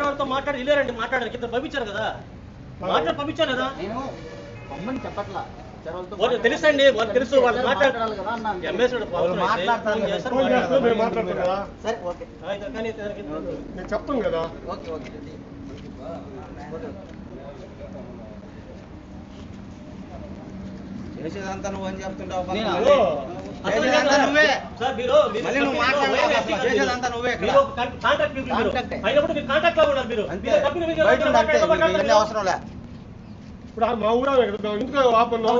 వాళ్ళతో మాట్లాడి వెళ్ళారండి మాట్లాడారు. ఇద్దరు పంపించారు కదా. మాట్లాడి పంపించారు కదా. నేను చెప్పట్లా. వాళ్ళు తెలుసండి వాళ్ళు తెలుసు వాళ్ళు మాట్లాడాలి కదా మాట్లాడతారు కదా. మాట్లాడతాం కదా సరే ఓకే. అయితే కానీ దానికి నేను చెప్తాం కదా. Okay okay. చేసేదంతా నువ్వు అని చెప్తుంటావు అవసరం లే. ఇప్పుడు మా మేము ఎందుకు ఆపన్నాం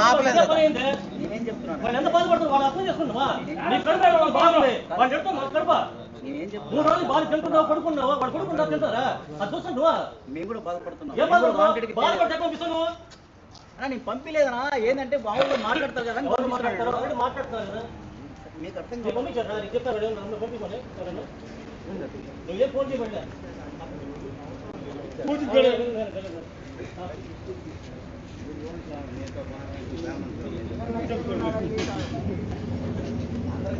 ఆపలేదు. నేనేం చెప్తున్నాను? వాళ్ళు ఎంత బాధపడుతున్నారు? వాళ్ళు అర్థం చేసుకుంటావా నీ కడుపు వాళ్ళు బాగుంది. వాళ్ళు చెప్తా మాకు కడప. నేనేం మూడు రోజులు బాగా తింటున్నావు పడుకున్నావు? వాడు పడుకున్నావు తింటారా? అది చూస్తాను నువ్వా? మేము కూడా బాధపడుతున్నాం. ఏం బాధపడుతున్నావు బాధపడితే పంపిస్తాను నేను పంపిలేదనా ఏంటంటే మామూలుగా మాట్లాడతారు కదా మాట్లాడతారు? మాట్లాడుతున్నారు కదా. మీకు అర్థం నువ్వేం ఫోన్ చేయబడ్డా పూజకి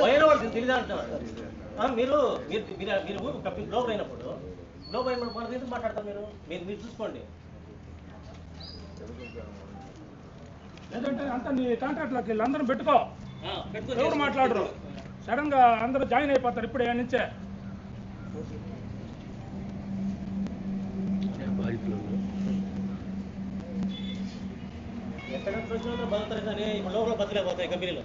పోయిన వాళ్ళు తెలీదా అంటున్నారు ఆ, మీరు మీరు మీరు మీరు ఊరు కంపెనీ గ్లోబ్ అయినప్పుడు గ్లోబ్ అయినప్పుడు మన ఎందుకు మాట్లాడతారు మీరు? మీరు మీరు చూసుకోండి. లేదంటే అంతా నీ కాంట్రాక్ట్లోకి వెళ్ళి అందరం పెట్టుకో. ఎవరు మాట్లాడరు? సడన్గా అందరూ జాయిన్ అయిపోతారు ఇప్పుడే నుంచే. ఎక్కడ నుంచి వచ్చిన వాళ్ళు బతుకుతారు కానీ ఇప్పుడు లోపల బతకలేకపోతాయి కంపెనీలో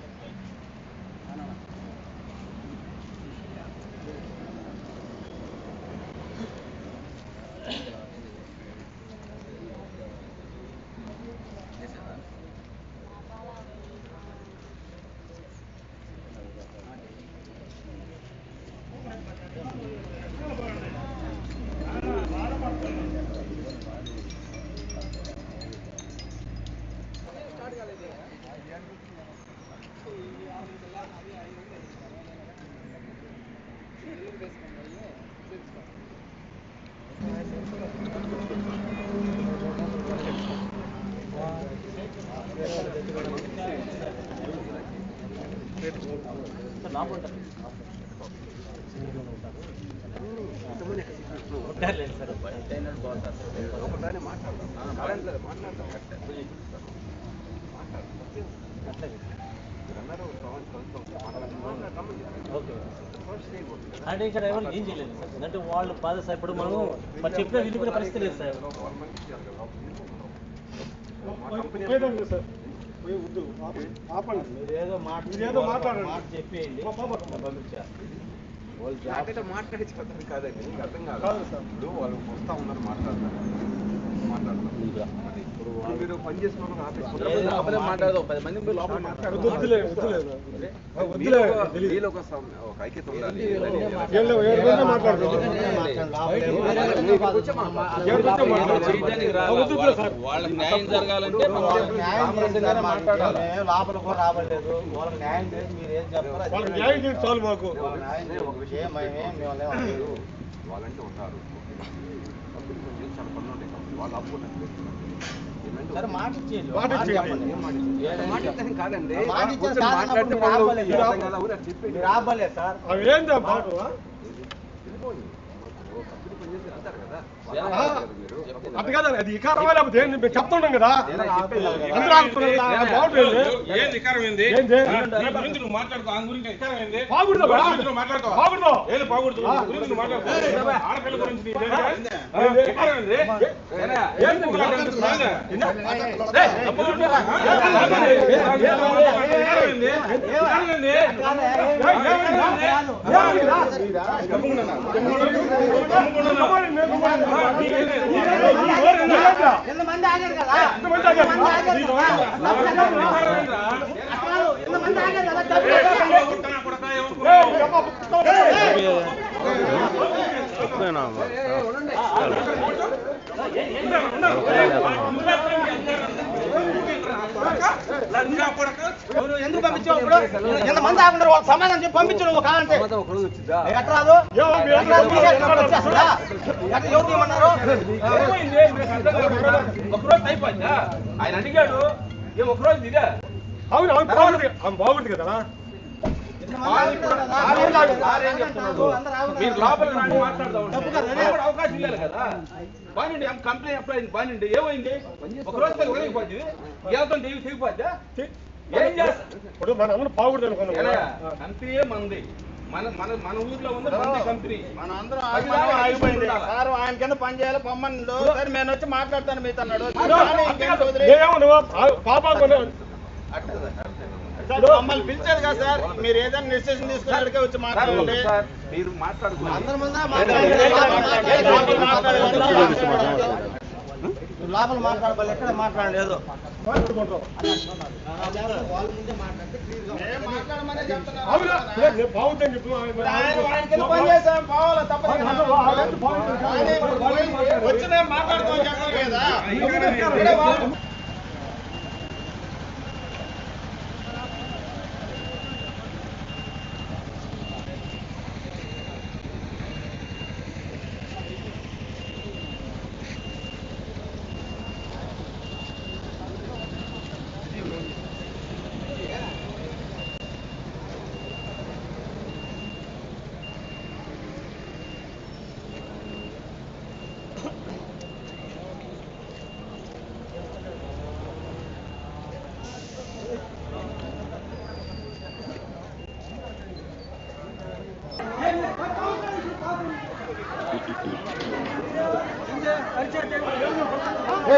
సార్ లోపల ఉంటారు. ఉంటారులేండి సార్ ఓకే అంటే ఇక్కడ ఎవరు ఏం చేయలేదు సార్. అంటే వాళ్ళు బాధ సార్. ఇప్పుడు మనం మరి చెప్పిన విలువైన పరిస్థితి లేదు సార్. మాట చెప్పేయండి. పంపించా వాళ్ళు జాబ్ మాట్లాడి చెప్పడం కాదండి. అర్థం కాదు. కాదు సార్. ఇప్పుడు వాళ్ళు వస్తా ఉన్నారు మాట్లాడతారు. వాళ్ళకి ఒక- ఒక ఒక న్యాయం జరగాలంటే లోపల కూడా రాబడలేదు వాళ్ళకి న్యాయం చేసి మీరు ఏం చెప్పారు న్యాయం చేసి చాలు మాకు న్యాయం చేసి ఏం మేమేం వాళ్ళంటే ఉంటారు కంపెనీ కొంచెం చాలా పనులు ఉంటాయి కంపెనీ వాళ్ళు సరే ఇచ్చారు కాదండి. మాట ఇచ్చారు అది కాదు అది ఇకారమా లేకపోతే? మేము చెప్తున్నాం కదా. అందరూ ఆగుతున్నారు బాగుంటుంది ఏంది గురించి నువ్వు మాట్లాడుకో ఆ గురించి ఏంది బాగుండదా బా? నీ గురించి నువ్వు. ఏది నువ్వు ఆడపిల్ల ఏంది? ఏంది? ఏంది? ఏయ్, తప్పులు ఉంటాయా? ఆ, వికారం ఏంది? వికారం ఏంది? వికారం ఏంది? ఏయ్, ఏమైంది? ఎంతమంది ఆగారు కదా ఎంతమంది ఆగారు ఎంతమంది ఆగారు కదా ఎవరు ఎందుకు పంపించావు ఇప్పుడు ఎంతమంది ఆగుంటారు సమాధానం చెప్పి పంపించు నువ్వు కావాలంటే. ఎట్లా రాదు? ఎట్లా రాదు? మీరే ఎట్లా వచ్చేస్తుందా? ఎట్లా ఎవరు తీయమన్నారు? ఒకరోజు అయిపోయిందా ఆయన అడిగాడు ఏం ఒకరోజు ఇదే? అవును అవును, బాగుంది కదా. మీరు లోపల అవకాశం ఇవ్వాలి కదా. బానండి కంప్లైంట్ అప్లై అయింది బానండి ఏమైంది? ఒక రోజు పది ఉదగిపోద్ది ఏమవుతుంది దేవి తెగిపోద్దా ఏం చేస్తా? ఇప్పుడు మన అందరం బాగుంది అనుకున్నాం కంపెనీ మంది? మన మన మన ఊర్లో ఉంది మంది కంపెనీ. మన అందరం ఆగిపోయింది. సార్ ఆయన కింద పని చేయాలి పొమ్మన్నాడు సరే నేను వచ్చి మాట్లాడతాను మీతో అన్నాడు. పాపా మమ్మల్ని పిలిచారు కదా సార్. మీరు ఏదైనా డిసిషన్ తీసుకున్నట్టుగా వచ్చి మాట్లాడండి. మీరు మాట్లాడుకున్నారు మాట్లాడండి. లోపల మాట్లాడాలి ఎక్కడ మాట్లాడలేదు బాగుందని చెప్పు ఆయన ఆయన కింద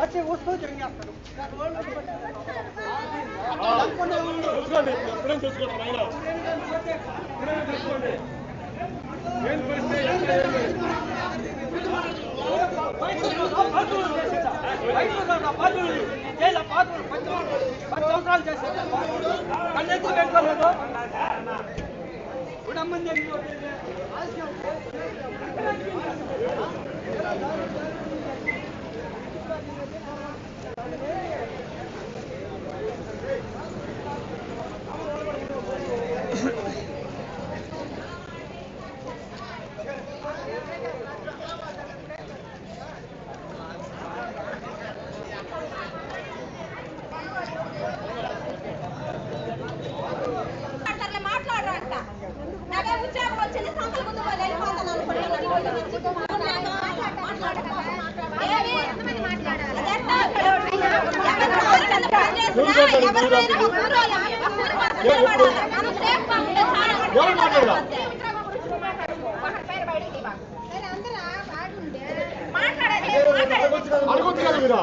వచ్చి నేను మాట్లాడతాం చెప్పాలి కదా ఇక్కడే వాళ్ళు- చూసుకోండి ఇప్పుడే చూసుకోండి నాయనా. ఇప్పుడే చూసుకోండి ఏం పరిస్థితి ఏంటి? మాట్లాడలే, మనం సేఫ్గా ఉంటే చాలు. ఎవరు మాట్లాడరా? మాట్లాడేది లేదు, మాట్లాడేది. అడగొచ్చు కదా మీరు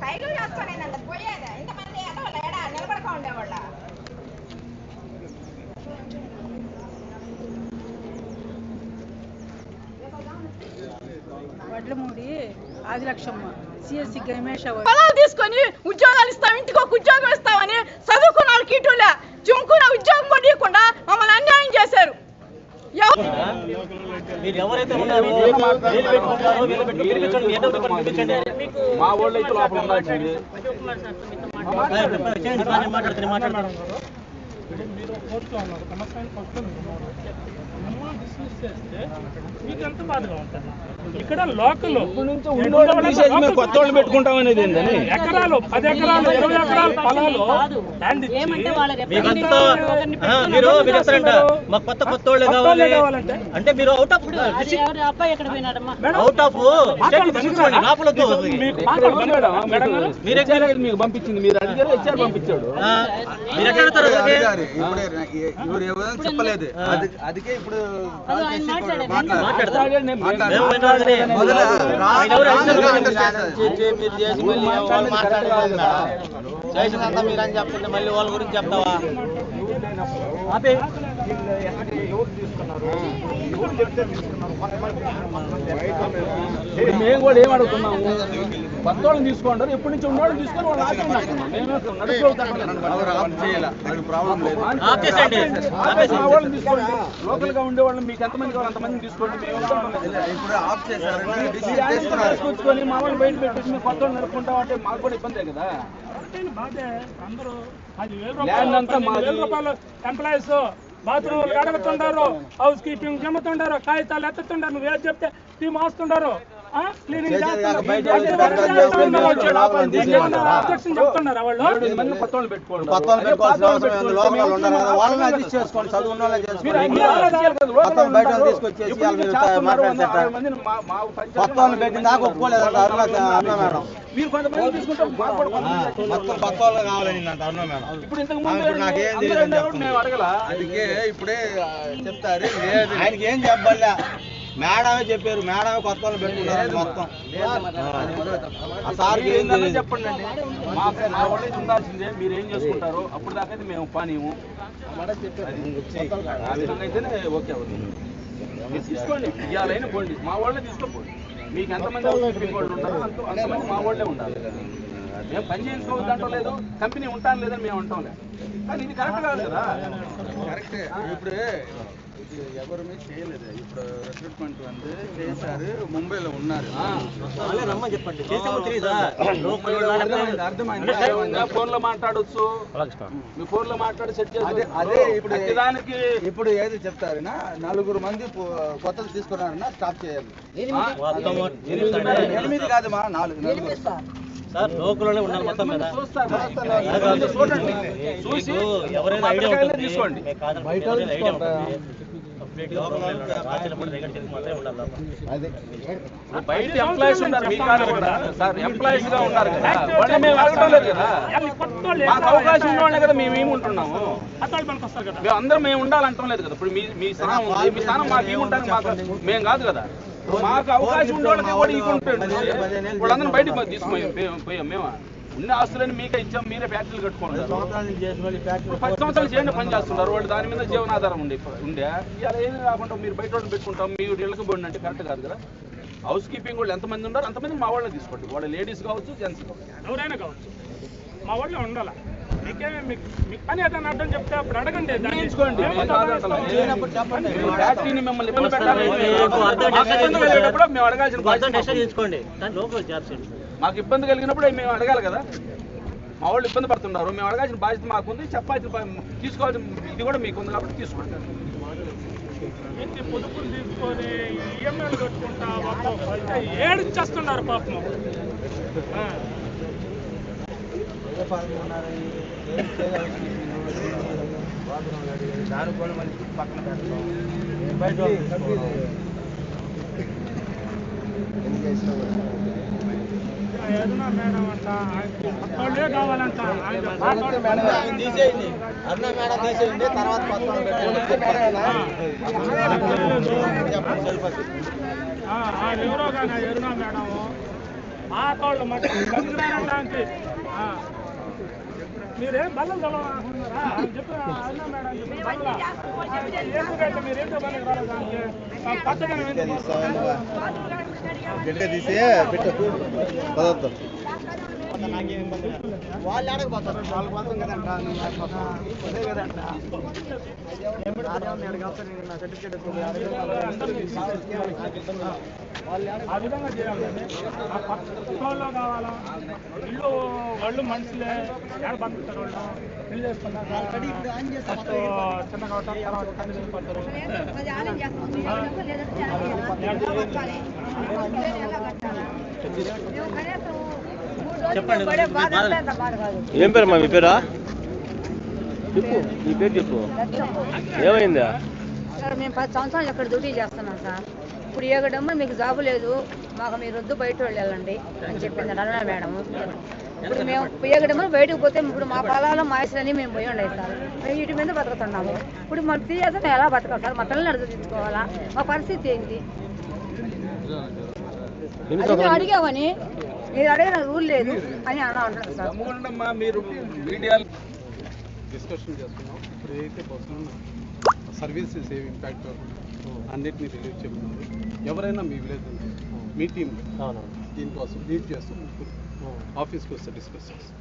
సైకిల్ చేసుకొని నన్ను పోయేది ఇంతమంది ఎడవాళ్ళ ఎడ నిలబడక ఉండేవాళ్ళ వడ్లమూడి సిఎస్సి పొలాలు తీసుకొని ఉద్యోగాలు ఇస్తాం ఇంటికి ఒక ఉద్యోగం ఇస్తామని చదువుకున్న వాళ్ళకి ఇటులే చుంకున్న ఉద్యోగం కొట్టకుండా మమ్మల్ని అన్యాయం చేశారు. మీ వాళ్ళు అయితే లోపల ఉండాల్సింది смысле, да? Мигом-то подвал-то. ఇక్కడ లోకల్ కొత్త వాళ్ళు పెట్టుకుంటాం అనేది ఎకరాలు పది ఎకరాలు ఇరవై ఎకరాల పొలాలు ల్యాండ్ ఇచ్చి మీకంతా ఆ, మీరు మీరు చెప్తారంట మాకు కొత్త కొత్త వాళ్ళే కొత్త కావాలి. వాళ్ళే కావాలంటే? అంటే మీరు అవుట్ ఆఫ్ అవుట్ మీరు మీకు పంపించింది మీరు అడిగారు హెచ్ఆర్ పంపించాడు. మీరు ఎక్కడ చెప్పలేదు. అది అదికే ఇప్పుడు చేసి ఇప్పుడు మాట్లాడారు. మాట్లాడతారు మేము మాట్లాడారు. వినోదనే. మొదలు రా- ఆయన ఎవరు రాంగ్ అడిగారు? అండర్స్టాండ్ చేసి మీరు చేసి మళ్ళీ వాళ్ళు మాట్లాడారు చేసినంత వాళ్ళ మేము కూడా ఏం అడుగుతున్నాము? కొత్త వాళ్ళని తీసుకుంటారు ఎప్పటి నుంచి ఉన్నవాళ్ళని తీసుకొని వాళ్ళు ఆపేయండి అది తీసుకోండి లోకల్గా ఉండే వాళ్ళని మీకు ఎంతమంది కావాలి? అంతమందిని తీసుకోండి. తీసుకొచ్చుకొని మా వాళ్ళని బయట పెట్టేసి మేము కొత్త వాళ్ళు నడుపుకుంటాం అంటే మాకు కూడా ఇబ్బందే కదా? బాధే అందరూ పది వేల. రూపాయలు ఎంప్లాయీస్. బాత్రూమ్ కడుగుతుండారు హౌస్ కీపింగ్ చెమ్ముతుండారు కాగితాలు ఎత్తుతుండారు నువ్వు ఏది చెప్తే టీం మాస్తుండారు వాళ్ళని అడ్జస్ట్ చేసుకోండి చదువున్న వాళ్ళే మీరు చేసుకోండి మొత్తం బయట. తీసుకొచ్చేసి ఇప్పుడు వాళ్ళు మీరు మీరు చేస్తున్నారు, మాట్లాడితే వంద అరవై మందిని మా- మా పంచాయతీలో కొత్త వాళ్ళని పెట్టిన దాకా ఒప్పుకోలేదంట అరుణ అరుణ మేడం. మొత్తం కొత్త వాళ్ళు కావాలని అరుణ మేడం. ఇప్పుడు ఇంతకు ముందు ఇప్పుడు నాకేం తెలియదు అందుకే ఇప్పుడే చెప్తారు. ఆయనకి ఏం చెప్పలే? మేడమే చెప్పారు. మేడమే కొత్త వాళ్ళు పెట్టుకున్నారు మొత్తం. ఆ సార్కి ఏం ఏందన్నా తెలియదు చెప్పండి అండి మా మా వాళ్ళే ఉండాల్సిందే మీరు ఏం చేసుకుంటారో. అప్పుడు దాకా అయితే మేము పానీయము అయితేనే ఓకే అవుతుంది. మీరు తీసుకోండి. ఇవాళైనా పోండి. మా వాళ్ళే తీసుకోపోండి. మీకు ఎంతమంది వాళ్ళు ఉంటారో. అంత అంతమంది మా వాళ్ళే ఉండాలి. మేము పని చేసుకోవద్దు అంటాం లేదు. కంపెనీ ఉంటాను లేదని మేము అంటాం లేదు. కానీ ఇది కరెక్ట్ కాదు కదా. కరెక్టే. ఇప్పుడు ఇది ఎవరు చేయలేదు ఇప్పుడు రిక్రూట్మెంట్ வந்து చేశారు ముంబైలో ఉన్నారు వాళ్ళే రమ్మని చెప్పండి చేసామో తెలీదా లోకల్ అర్థమైంది అర్థమైంది ఫోన్ లో మాట్లాడొచ్చు మీ ఫోన్ లో మాట్లాడి సెట్ అదే చేసి అదే ఇప్పుడు దానికి ఇప్పుడు ఏది చెప్తారనా నలుగురు మంది పు- కొత్తలు తీసుకున్నారన్నా స్టాప్ చేయాలి మొత్తం ఎనిమిది కాదు మా నాలుగు నలుగురు సార్ లోకల్లోనే ఉండాలి మొత్తం మీద చూస్తారు అలా కాదు. చూడండి చూసి చూసి ఎవరైనా ఐడియా అక్కడికి ఉంటుంది తీసుకోండి బయట ఎంప్లాయీస్ ఉన్నారు మీ కాడ కూడా సార్ ఎంప్లాయీస్గా ఉన్నారు కదా వాళ్ళని మేము అడగడం లేదు కదా మాకు అవకాశం ఉన్న వాళ్ళే కదా మేము ఏమి ఉంటున్నాము మేము అందరం మేము ఉండాలంటాం లేదు కదా ఇప్పుడు మీ మీ స్థానం ఉంది మీ స్థానం మాకు ఏముంటారు మాకు మేము కాదు కదా మాకు అవకాశం ఉన్న వాళ్ళకి కూడా ఇవ్వకుంటుంది వాళ్ళందరం బయటకు తీసుకుపోయాం పోయాం- పోయాం మేము? ఉన్న ఆస్తులని మీకే ఇచ్చాం మీరే ఫ్యాక్టరీలు కట్టుకుంటారు వాళ్ళు ఇప్పుడు పది సంవత్సరాలు చేయండి పని చేస్తున్నారు. వాళ్ళు దాని మీద జీవనాధారం ఉండే ఉండే. ఇవాళ ఏమి కాకుండా మీరు బయట వాళ్ళని పెట్టుకుంటాం మీరు ఇళ్ళకి పోండి అంటే కరెక్ట్ కాదు కదా. హౌస్ కీపింగ్ వాళ్ళు ఎంతమంది ఉన్నారు అంతమంది మా వాళ్ళని తీసుకోండి. వాళ్ళు లేడీస్ కావచ్చు జెంట్స్ కావచ్చు. ఎవరైనా కావచ్చు. మా వాళ్ళే ఉండాలా? మీకేమే మీకు మీకు పని ఏదైనా అర్థం చెప్తే అప్పుడు అడగండి. మేము అడగాల్సిన లోకల్ జాబ్స్ మాకు ఇబ్బంది కలిగినప్పుడు మేము అడగాలి కదా. మా వాళ్ళు ఇబ్బంది పడుతున్నారు. మేము అడగాల్సిన బాధ్యత మాకుంది. చెప్పాల్సిన తీసుకోవాల్సిన ఇది కూడా మీకు ఉంది కాబట్టి తీసుకోండి. ఇంటి పొదుపులు తీసుకొని ఈఎంఐలు కట్టుకుంటా మొత్తం అయితే ఏడిచ్చేస్తున్నారు పాపం. ఆ. దానికి కూడా మళ్ళీ పక్కన పెడతాం బయట వాళ్ళు తీసుకోవడం. ఏదైనా మేడం అంట ఆయనకి వాళ్ళే కావాలంట ఆయన ఆయన తీసేయండి అరుణ మేడం. తీసేయండి తర్వాత ఎవరో కానీ ఎరునా మేడం. పాతోళ్ళు మట్టి మీరేం బల్లం చదవాలనుకుంటున్నారా అని చెప్పి అరుణ మేడం ఎందుకంటే మీరు ఏంటో పని రాలేదు దానికి ఆ పచ్చదనం ఎందుకు? బిడ్డ తీసే వాళ్ళు అడగపోతారు వాళ్ళు కదంట ఆ విధంగా కావాలా ఇల్లు వాళ్ళు మనుషులే ఎక్కడ పంపిస్తారు వాళ్ళు పెళ్ళి ఫస్ట్ తర్వాత కన్ను మేము కనీసం చెప్పండి, మీ ఏం పేరు మా మీ పేరా? చెప్పు నీ పేరు చెప్పు. ఏమైందా? సార్ మేము పది సంవత్సరాలు ఇక్కడ డ్యూటీ చేస్తున్నాం సార్. ఇప్పుడు ఏగడమ్మ మీకు జాబు లేదు. మాకు మీరు వద్దు బయట వాళ్ళు వెళ్ళండి అని చెప్పింది అన్న మేడం. ఇప్పుడు మేము ఏగడమ్మ బయటకు పోతే ఇప్పుడు మా పొలాల్లో మాయసులని మేము పోయి ఉండేది సార్. మేము వీటి మీద బతుకుతున్నాము. ఇప్పుడు మాకు తీయత ఎలా బతకాలి సార్? మా పిల్లల్ని అడుగుతుంచుకోవాలా మా పరిస్థితి ఏంటి? అడిగామని మీరు అడిగిన రూల్ లేదు అని సార్. మీరు మీడియా డిస్కషన్ చేస్తున్నాం. ఇప్పుడు ఏదైతే బస్సులు సర్వీసెస్ ఏమి ఇంపాక్ట్ అన్నిటినీ రిలీజ్ చెప్తున్నారు ఎవరైనా మీ విలేజ్ మీ టీం దీనికోసం లీడ్ చేస్తాం ఆఫీస్కి వస్తే డిస్కస్ చేస్తాం.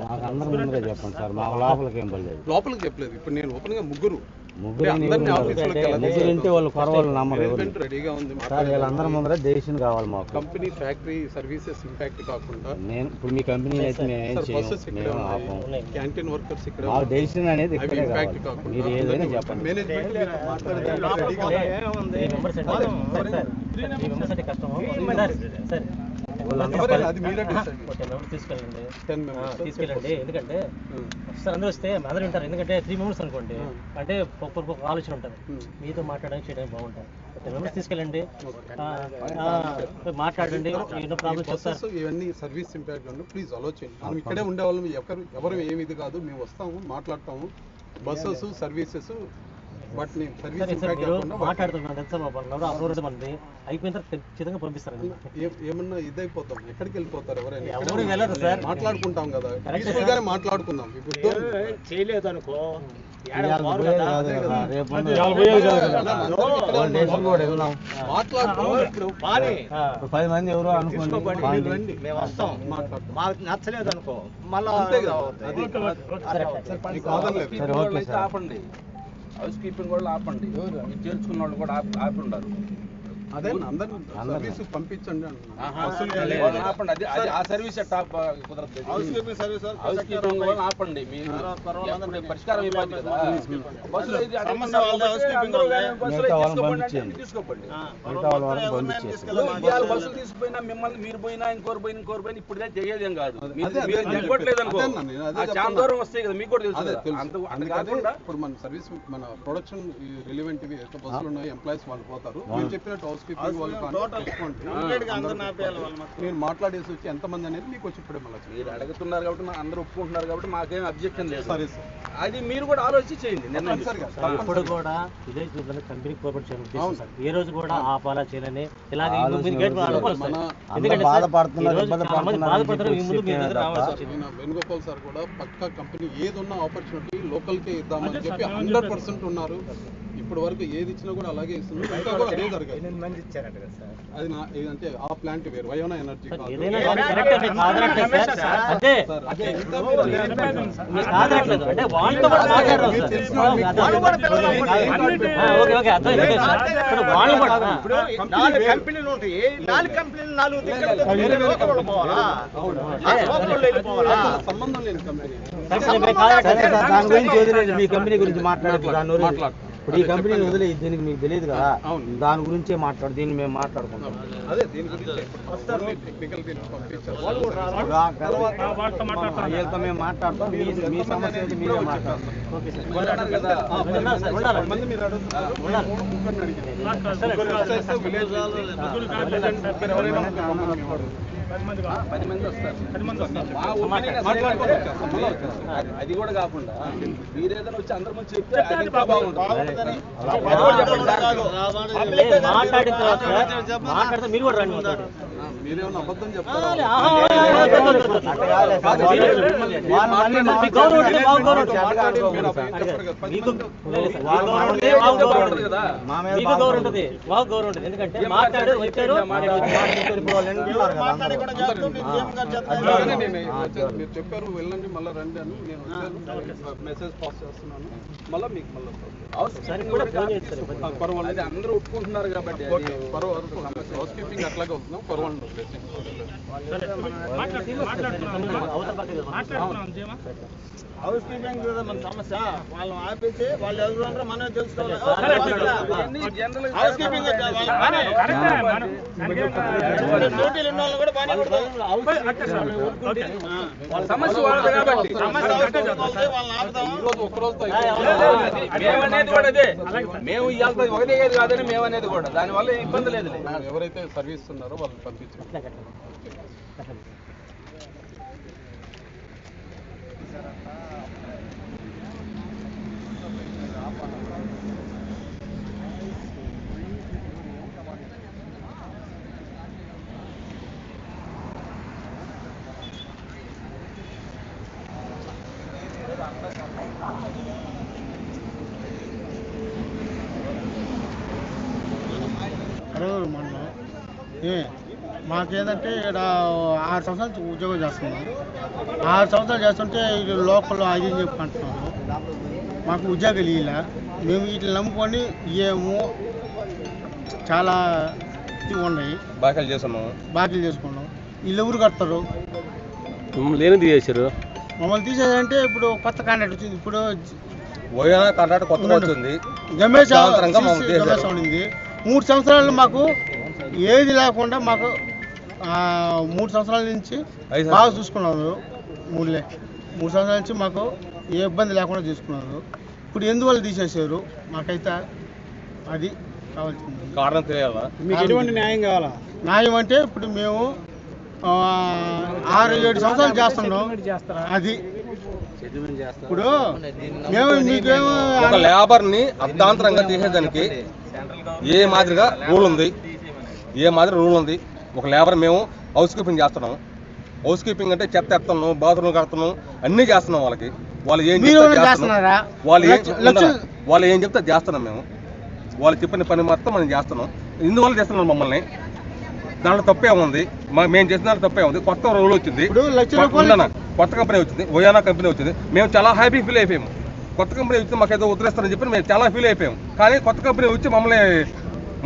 మాకు అందరం ముందరే చెప్పండి సార్ మాకు లోపలికి ఏం పర్లేదు లోపలికి చెప్పలేదు. ఇప్పుడు నేను ఓపెన్గా ముగ్గురు. ముగ్గురు అంటే అందరినీ ఆఫీస్లోకి ముగ్గురు ఉంటే వాళ్ళు నమ్మరు రెడీగా ఉంది సార్ వీళ్ళందరి ముందర డెసిషన్ కావాలి మాకు. కంపెనీ ఫ్యాక్టరీ సర్వీసెస్ ఇంపాక్ట్ కాకుండా. నేను ఇప్పుడు మీ కంపెనీ అయితే మేము ఆపం క్యాంటీన్ వర్కర్స్ ఇక్కడే. డెసిషన్ అనేది అవి ఇక్కడే ఇంపాక్ట్ కావాలి. కాకుండా. మీరు ఏదైనా చెప్పండి. మేనేజ్మెంట్ రెడీగా మెంబర్స్ అంటే సార్ అంటే తీసుకెళ్ళండి. తీసుకెళ్ళండి. ఎందుకంటే సార్ అందరూ వస్తే అందరూ వింటారు. ఎందుకంటే త్రీ మెంబర్స్ అనుకోండి అంటే ఒక్కొక్కరికి ఒక ఆలోచన ఉంటుంది. మీతో మాట్లాడడానికి చేయడానికి బాగుంటుంది. టెన్ మెంబర్స్ తీసుకెళ్ళండి. ఆ, ఆ, మాట్లాడండి. ఎన్నో ప్రాబ్లమ్స్ బస్సెస్ ఇవన్నీ సర్వీస్ ఇంపాక్ట్ ప్లీజ్ ఆలోచించండి మనం ఇక్కడే ఉండేవాళ్ళం. ఎవరు ఎవరు ఏమి ఇది కాదు. మేము వస్తాము మాట్లాడతాము. బస్సెస్ సర్వీసెస్ బట్ నేను సర్వీస్ మాట్లాడుతున్నాను తెలుసా మంది. అయిపోయిన తర్వాత ఖచ్చితంగా పంపిస్తారండి ఏ- ఏమన్నా ఇదైపోతాం. ఎక్కడికి వెళ్ళిపోతారు ఎవరైనా? ఎవరు ఇక్కడే వెళ్ళరు ఉంటాం. సార్. మాట్లాడుకుంటాం కదా. పీస్ఫుల్. గానే మాట్లాడుకుందాం. చేయలేదు అనుకో. పది మంది ఎవరో అనుకోండి. మేము వస్తాం. మాకు నచ్చలేదు అనుకో. మళ్ళా. ఆపండి. హౌస్ కీపింగ్ కూడా ఆపండి. చేర్చుకున్న వాళ్ళు కూడా ఆపి ఆపి ఉండారు అదే అందరిని సర్వీస్ పంపించండి ఆపండి అది. అది ఆ సర్వీస్ టాప్ కుదరదు. హౌస్ కీపింగ్ వాళ్ళని ఆపండి. మీరు పరిష్కారం ఇవ్వాలి కదా. బస్సులు ఇవాళ బస్సులు తీసుకుపోయినా మిమ్మల్ని మీరు పోయినా ఇంకోరు పోయినా ఇంకోరు పోయినా ఇప్పుడే కాదు. మీరు చెప్పట్లేదు అనుకో చాలా. దూరం వస్తాయి కదా మీకు కూడా తెలుసు. అంత అంత కాకుండా ఇప్పుడు మన సర్వీస్ మన ప్రొడక్షన్ రిలివెంట్ ఇవి బస్సులు ఉన్నాయి ఎంప్లాయీస్ వాళ్ళు పోతారు. మీరు చెప్పినట్టు మీరు మాట్లాడేసి వచ్చి ఎంతమంది అనేది మీకు వచ్చి ఇప్పుడే మళ్ళీ మీరు అడుగుతున్నారు కాబట్టి అందరూ ఒప్పుకుంటున్నారు కాబట్టి మాకేం అబ్జెక్షన్ లేదు. సరే సార్. అది మీరు కూడా ఆలోచించి చేయండి నిర్ణయం తప్పనిసరిగా, తీసుకోండి. ఇప్పుడు కూడా ఇదే చూడండి కంపెనీ కోఆపరేట్ అవును. సార్. ఏ రోజు కూడా ఆపాలా చేయాలని ఇలాగే ఈ ఈ ఈ వేణుగోపాల్ సార్ కూడా పక్కా కంపెనీ ఏది ఉన్న ఆపర్చునిటీ లోకల్కే ఇద్దామని చెప్పి హండ్రెడ్ పర్సెంట్ ఉన్నారు. ఇప్పటి వరకు ఏది ఇచ్చినా కూడా అలాగే ఇస్తున్నారు ఇంకా కూడా అదే జరగాలి. నా ఏదంటే ఆ ప్లాంట్ వేరు. వయోనా ఎనర్జీ కంపెనీలు ఉంటాయి. నాలుగు కంపెనీలు నాలుగు సంబంధం లేని కంపెనీ. మీ కంపెనీ గురించి మాట్లాడదు. ఇప్పుడు ఈ కంపెనీని వదిలే దీనికి మీకు తెలియదు కదా. దాని గురించే మాట్లాడు దీన్ని మేము మాట్లాడుకుంటాం. అదే దీని వీళ్ళతో మేము మాట్లాడతాం. మీ మీ సమస్య అయితే మీరే మాట్లాడతాం పది మంది వస్తారు. అది- కూడా కాకుండా మీరు ఏదైనా వచ్చి అందరి ముందు చెప్తే మాట్లాడిన తర్వాత మాట్లాడితే మీరు కూడా రండి మీరేమన్నా అబద్ధం మీరు మాట్లాడి ఎందుకంటే మాట్లాడు వచ్చారు మీరు చెప్పారు వెళ్ళండి మళ్ళీ రండి అని నేను మెసేజ్ పాస్ చేస్తున్నాను మళ్ళీ మీకు మళ్ళీ పర్వాలేదు కూడా అందరూ ఒప్పుకుంటున్నారు కాబట్టి పర్వాలేదు హౌస్ కీపింగ్ అట్లాగే వస్తున్నాం పర్వాలేదు హౌస్ కీపింగ్ కదా మన సమస్య వాళ్ళని ఆపేసి వాళ్ళు ఎవరు ఉన్నారో మనం తెలుసుకోవాలి హౌస్ కీపింగ్ కదా, వాళ్ళ డ్యూటీలు ఉన్న వాళ్ళు కూడా సమస్య వాళ్ళది కాబట్టి వాళ్ళని మేమనేది కూడా అదే మేము ఇవాళ ఒకటే కాదని మేమనేది కూడా దానివల్ల ఇబ్బంది లేదు ఎవరైతే సర్వీస్ ఉన్నారో వాళ్ళని పంపించండి అరవరు మండలం ఏ మాకేంటంటే ఇక్కడ ఆరు సంవత్సరాల నుంచి ఉద్యోగం చేస్తున్నాం ఆరు సంవత్సరాలు చేస్తుంటే ఇది లోకల్లో అది ఇది చెప్పి అంటున్నారు మాకు ఉద్యోగాలు ఇలా మేము వీటిని నమ్ముకొని ఏమో చాలా ఇది ఉన్నాయి. బాకాలు చేస్తున్నాము. బాకీలు చేసుకున్నాం. వీళ్ళు ఎవరు కడతారు? లేనిది చేశారు మమ్మల్ని తీసేదంటే ఇప్పుడు కొత్త కాంట్రాక్ట్ వచ్చింది. ఇప్పుడు ఓయా కాంట్రాక్ట్ కొత్తగా వచ్చింది. గమేష్ మమ్మల్ని ఉండింది మూడు సంవత్సరాలు మాకు ఏది లేకుండా మాకు మూడు సంవత్సరాల నుంచి ఐదు బాగా చూసుకున్నారు మూడులే మూడు సంవత్సరాల నుంచి మాకు ఏ ఇబ్బంది లేకుండా చూసుకున్నారు. ఇప్పుడు ఎందువల్ల తీసేసారు మాకైతే అది కావాల్సింది. కారణం తెలియాలా? మీకు ఎటువంటి న్యాయం కావాలా? న్యాయం అంటే ఇప్పుడు మేము ఆ, ఆరు ఏడు సంవత్సరాలు చేస్తున్నాం. అది. ఇప్పుడు మేము మీకేమో ఒక లేబర్ని అర్ధాంతరంగా తీసేదానికి ఏ మాదిరిగా రూల్ ఉంది? ఏ మాదిరి రూల్ ఉంది? ఒక లేబర్ మేము హౌస్ కీపింగ్ చేస్తున్నాం. హౌస్ కీపింగ్ అంటే చెత్త ఎత్తున్నాం బాత్రూమ్ కడుతున్నాం అన్నీ చేస్తున్నాం వాళ్ళకి. వాళ్ళు ఏం. చేస్తున్నారా? వాళ్ళు ఏం? వాళ్ళు ఏం చెప్తే చేస్తున్నాం మేము. వాళ్ళు చెప్పిన పని మొత్తం మనం చేస్తున్నాం. ఇందువల్ల చేస్తున్నాం మమ్మల్ని. దాంట్లో తప్పే ఉంది. మేము చేసిన దాంట్లో తప్పే ఉంది. కొత్త రూల్ వచ్చింది? కొత్త కంపెనీ వచ్చింది. ఓయానా కంపెనీ వచ్చింది. మేము చాలా హ్యాపీ ఫీల్ అయిపోయాము. కొత్త కంపెనీ వచ్చి మాకు ఏదో ఉత్తరేస్తారని చెప్పి మేము చాలా ఫీల్ అయిపోయాము. కానీ కొత్త కంపెనీ వచ్చి మమ్మల్ని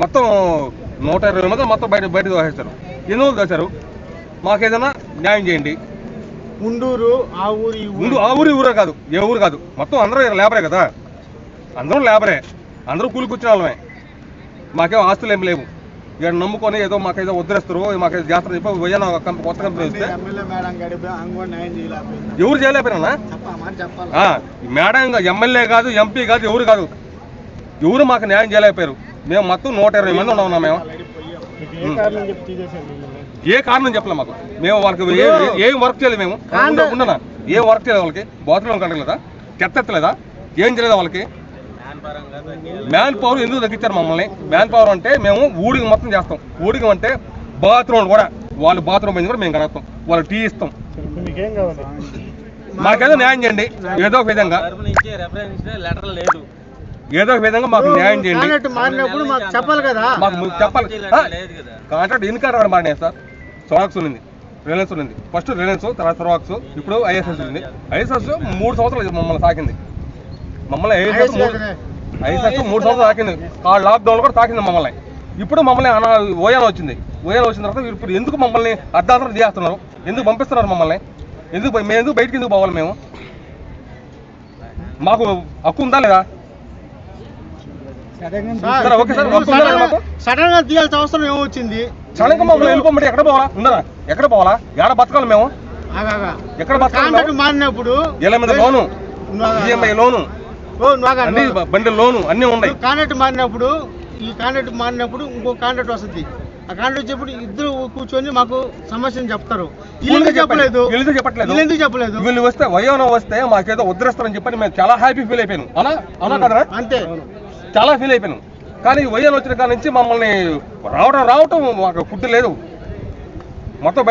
మొత్తం నూట ఇరవై మంది మొత్తం బయట బయట దోసేస్తారు ఎందుకు దోశారు మాకు ఏదైనా న్యాయం చేయండి. ఉండూరు ఆ ఊరు ముందు ఆ ఊరు ఊరే కాదు. ఏ ఊరు కాదు. మొత్తం అందరూ లేబరే కదా. అందరూ లేబరే. అందరూ కూలి కూర్చున్న వాళ్ళమే. మాకేం ఆస్తులు ఏం లేవు. ఇక్కడ నమ్ముకొని ఏదో మాకేదో వదిలేస్తారు మాకేదో చేస్తారు చెప్పి కంపెనీ కొత్త కంపెనీ వస్తే ఎవరు చేయలేకపోయినా మేడం ఎమ్మెల్యే కాదు ఎంపీ కాదు ఎవరు కాదు. ఎవరు మాకు న్యాయం చేయలేకపోయారు. మేము మొత్తం నూట ఇరవై మంది ఉన్నాం మేము. ఏ కారణం చెప్పి తీసేసారు మిమ్మల్ని? ఏ కారణం చెప్పలే మాకు. మేము వాళ్ళకి ఏ- వర్క్ చేయలేదు మేము. ఉండ- ఉండనా? ఏం వర్క్ చేయలేదు వాళ్ళకి? బాత్రూమ్ కట్టలేదా చెత్త ఎత్తలేదా? ఏం చేయలేదా వాళ్ళకి? మ్యాన్ పవర్ ఎందుకు తగ్గించారు మమ్మల్ని? మ్యాన్ పవర్ అంటే మేము ఊడికి మొత్తం చేస్తాం. ఊడికి అంటే బాత్రూమ్ కూడా. వాళ్ళు బాత్రూమ్ పోయింది కూడా మేము కడతాం వాళ్ళు టీ ఇస్తాం. మీకేం కావాలి? మాకేదో న్యాయం చేయండి. ఏదో ఒక విధంగా. లెటర్ లేదు. ఏదో ఒక విధంగా మాకు న్యాయం చేయండి. మారినప్పుడు మాకు చెప్పాలి కదా. మాకు చెప్పాలి. కాంట్రాక్ట్ ఎన్ని కాంట్రాక్ట్ మారినాయి సార్? సొరాక్స్ ఉన్నింది రిలయన్స్ ఉన్నింది. ఫస్ట్ రిలయన్స్ తర్వాత సొరాక్స్ ఇప్పుడు ఐఎస్ఎస్ ఉంది ఐఎస్ఎస్ మూడు సంవత్సరాలు మమ్మల్ని సాకింది మమ్మల్ని ఐఎస్ఎస్ ఐఎస్ఎస్ మూడు సంవత్సరాలు తాకింది. ఆ లాక్డౌన్ కూడా తాకింది మమ్మల్ని. ఇప్పుడు మమ్మల్ని అనా ఓయాన వచ్చింది. ఓయాన వచ్చిన తర్వాత ఇప్పుడు ఎందుకు మమ్మల్ని అర్ధాంతరం చేస్తున్నారు? ఎందుకు పంపిస్తున్నారు మమ్మల్ని? ఎందుకు మేము ఎందుకు బయటికి ఎందుకు పోవాలి మేము? మాకు హక్కు ఉందా లేదా సరే, ఓకే సార్, హక్కు ఉందా లేదా మాకు సడన్గా తీయాల్సిన అవసరం ఏమొచ్చింది? క్షణంగా మమ్మల్ని వెళ్ళిపోమంటే ఎక్కడ పోవాలా? ఉండరా? ఎక్కడ పోవాలా? ఎక్కడ బతకాలి మేము? ఎక్కడ బతకాలి? మారినప్పుడు ఏళ్ళ మీద లోను ఈఎంఐ లోను. బండి లోను అన్ని ఉన్నాయి. కాంట్రాక్ట్ మారినప్పుడు ఈ కాంట్రాక్ట్ మారినప్పుడు ఇంకో కాంట్రాక్ట్ వస్తుంది ఆ కాంట్రాక్ట్ వచ్చేప్పుడు ఇద్దరు కూర్చొని మాకు సమస్యను చెప్తారు. చెప్పలేదు. చెప్పట్లేదు. ఎందుకు చెప్పలేదు? వీళ్ళు వస్తే వయోన వస్తే మాకేదో వదిలేస్తారని చెప్పని మేము చాలా హ్యాపీ ఫీల్ అయిపోయాను. అవునా? అవునా కదరా? అంతే. చాలా ఫీల్ అయిపోయాను. కానీ వయోన వచ్చిన కాడ నుంచి మమ్మల్ని రావడం రావటం మాకు ఫుడ్ లేదు. మొత్తం